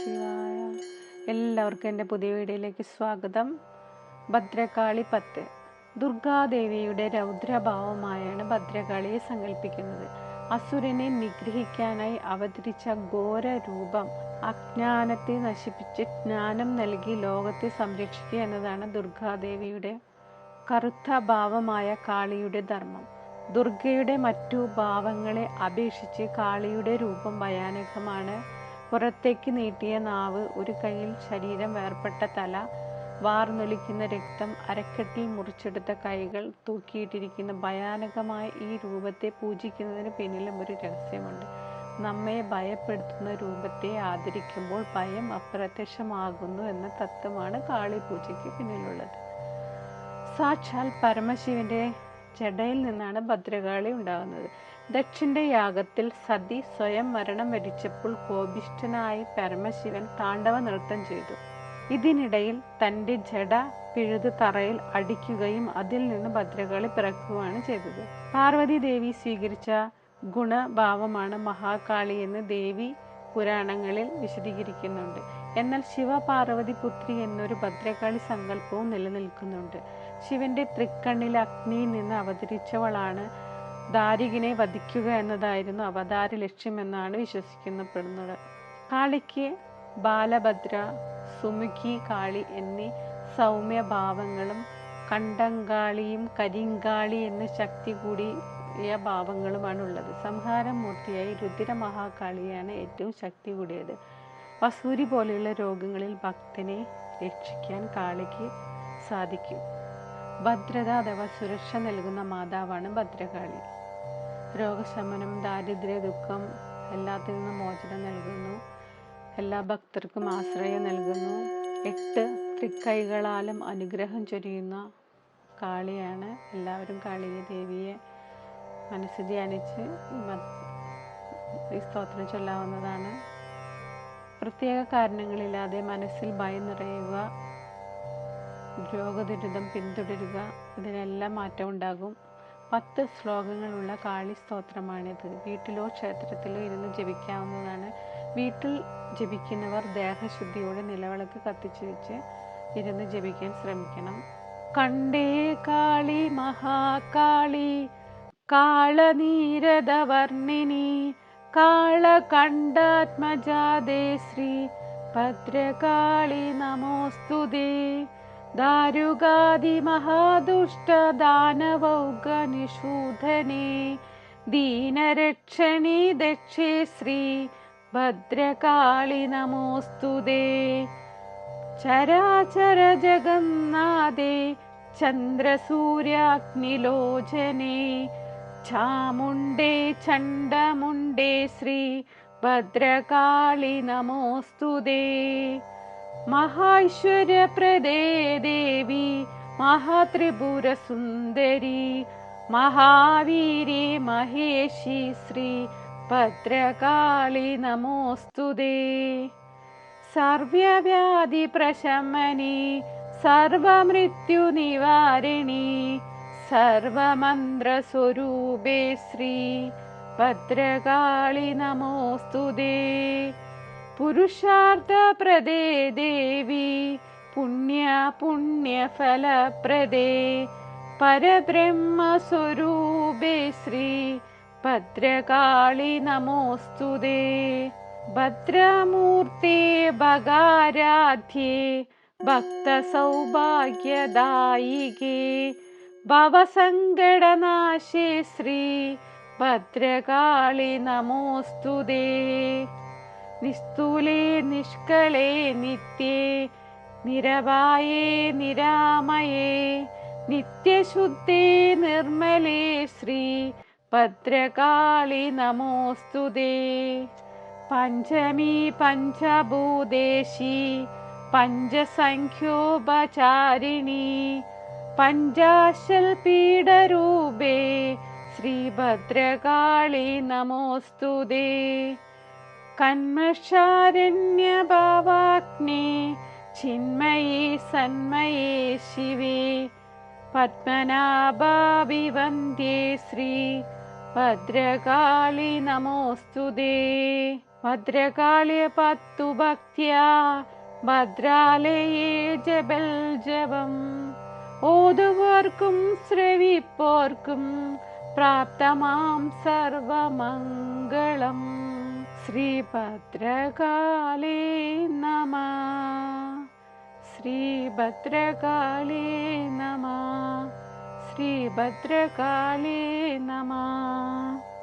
ശിവായ. എല്ലാവർക്കും എന്റെ പുതിയ വീഡിയോയിലേക്ക് സ്വാഗതം. ഭദ്രകാളി പത്ത്. ദുർഗാദേവിയുടെ രൗദ്രഭാവമായാണ് ഭദ്രകാളിയെ സങ്കല്പിക്കുന്നത്. അസുരനെ നിഗ്രഹിക്കാനായി അവതരിച്ച ഘോര രൂപം. അജ്ഞാനത്തെ നശിപ്പിച്ച് ജ്ഞാനം നൽകി ലോകത്തെ സംരക്ഷിക്കുക എന്നതാണ് ദുർഗാദേവിയുടെ കറുത്ത ഭാവമായ കാളിയുടെ ധർമ്മം. ദുർഗയുടെ മറ്റു ഭാവങ്ങളെ അപേക്ഷിച്ച് കാളിയുടെ രൂപം ഭയാനകമാണ്. പുറത്തേക്ക് നീട്ടിയ നാവ് ഒരു കൈയിൽ ശരീരം വേർപെട്ട തല വാർന്നൊലിക്കുന്ന രക്തം അരക്കെട്ടിൽ മുറിച്ചെടുത്ത കൈകൾ തൂക്കിയിട്ടിരിക്കുന്ന ഭയാനകമായ ഈ രൂപത്തെ പൂജിക്കുന്നതിന് പിന്നിലും ഒരു രഹസ്യമുണ്ട്. നമ്മെ ഭയപ്പെടുത്തുന്ന രൂപത്തെ ആദരിക്കുമ്പോൾ ഭയം അപ്രത്യക്ഷമാകുന്നു എന്ന തത്വമാണ് കാളി പൂജയ്ക്ക് പിന്നിലുള്ളത്. സാക്ഷാൽ പരമശിവന്റെ ജടയിൽ നിന്നാണ് ഭദ്രകാളി ഉണ്ടാകുന്നത്. ദക്ഷിന്റെ യാഗത്തിൽ സതി സ്വയം മരണം വരിച്ചപ്പോൾ കോപിഷ്ഠനായി പരമശിവൻ താണ്ഡവ നൃത്തം ചെയ്തു. ഇതിനിടയിൽ തന്റെ ജട പിഴുത് തറയിൽ അടിക്കുകയും അതിൽ നിന്ന് ഭദ്രകാളി പിറക്കുകയാണ് ചെയ്തത്. പാർവതി ദേവി സ്വീകരിച്ച ഗുണഭാവമാണ് മഹാകാളി എന്ന് ദേവി പുരാണങ്ങളിൽ വിശദീകരിക്കുന്നുണ്ട്. എന്നാൽ ശിവപാർവതി പുത്രി എന്നൊരു ഭദ്രകാളി സങ്കല്പവും നിലനിൽക്കുന്നുണ്ട്. ശിവന്റെ തൃക്കണ്ണിൽ അഗ്നിയിൽ നിന്ന് അവതരിച്ചവളാണ്. ദാരികിനെ വധിക്കുക എന്നതായിരുന്നു അവതാര ലക്ഷ്യമെന്നാണ് വിശ്വസിക്കപ്പെടുന്നത്. കാളിക്ക് ബാലഭദ്ര സുമുഖി കാളി എന്നീ സൗമ്യ ഭാവങ്ങളും കണ്ടങ്കാളിയും കരിങ്കാളി എന്ന ശക്തി കൂടിയ ഭാവങ്ങളുമാണ് ഉള്ളത് സംഹാരമൂർത്തിയായി രുദ്ര മഹാകാളിയാണ് ഏറ്റവും ശക്തി കൂടിയത്. വസൂരി പോലെയുള്ള രോഗങ്ങളിൽ ഭക്തനെ രക്ഷിക്കാൻ കാളിക്ക് സാധിക്കും. ഭദ്രത അഥവാ സുരക്ഷ നൽകുന്ന മാതാവാണ് ഭദ്രകാളി. രോഗശമനം ദാരിദ്ര്യ ദുഃഖം എല്ലാത്തിൽ നിന്നും മോചനം നൽകുന്നു. എല്ലാ ഭക്തർക്കും ആശ്രയം നൽകുന്നു. എട്ട് തൃക്കൈകളാലും അനുഗ്രഹം ചൊരിയുന്ന കാളിയാണ്. എല്ലാവരും കാളിയെ ദേവിയെ മനസ്സ് ധ്യാനിച്ച് ഈ സ്തോത്രം ചൊല്ലാവുന്നതാണ്. പ്രത്യേക കാരണങ്ങളില്ലാതെ മനസ്സിൽ ഭയം നിറയുക. രോഗദുരിതം പിന്തുടരുക ഇതിനെല്ലാം മാറ്റം ഉണ്ടാകും പത്ത് ശ്ലോകങ്ങളുള്ള കാളി സ്തോത്രമാണിത്. വീട്ടിലോ ക്ഷേത്രത്തിലോ ഇരുന്ന് ജപിക്കാവുന്നതാണ്. വീട്ടിൽ ജപിക്കുന്നവർ ദേഹശുദ്ധിയോടെ നിലവിളക്ക് കത്തിച്ചു വെച്ച് ഇരുന്ന് ജപിക്കാൻ ശ്രമിക്കണം. കണ്ടേ കാളി മഹാകാളി കാളനീരദവർണിനി കാളകണ്ഠാത്മജാതേ ശ്രീ ഭദ്രകാളി നമോസ്തുതേ दारुगादिमहादुष्टदानवौगनिषूधने दीनरक्षणी दक्षे श्री भद्रकाळि नमोऽस्तु ते चराचर जगन्नादे चन्द्रसूर्याग्निलोचने चामुण्डे चण्डमुण्डे श्री भद्रकाळि नमोऽस्तु महाैश्वर्यप्रदे देवी महात्रिपुरसुन्दरी महावीरे महेशी श्री भद्रकाली नमोऽस्तु नमोऽस्तुदे सर्वव्याधिप्रशमनि सर्वमृत्युनिवारिणि सर्वमन्त्रस्वरूपे श्री भद्रकाली नमोऽस्तु दे पुरुषार्थप्रदे देवी पुण्यपुण्यफलप्रदे परब्रह्मस्वरूपे श्री भद्रकाळि नमोऽस्तु नमोस्तुदे भद्रमूर्ते भगाराध्ये भक्तसौभाग्यदायिके। भवसङ्गनाशे श्री भद्रकाळि नमोऽस्तु नमोस्तुदे निस्थूले निष्कले नित्ये निरवाये निरामये नित्यशुद्धे निर्मले श्री भद्रकाळि नमोऽस्तु ते पञ्चमी पञ्चभूदेशी पञ्चसङ्ख्योपचारिणी पञ्चाशल्पीडरूपे श्रीभद्रकाली नमोऽस्तुदे कन्मशारण्यभावाग्ने चिन्मये सन्मये शिवे पद्मनाभाभिवन्द्ये श्री भद्रकालि नमोस्तुदे भद्रकाल्य पतु भक्त्या भद्रालये जबल् जवम् ओधवर्कं स्रविपोर्कुं प्राप्तमां सर्वमङ्गम् श्रीभद्रकाले नमः। श्रीभद्रकाले नमः। श्रीभद्रकाले नमः।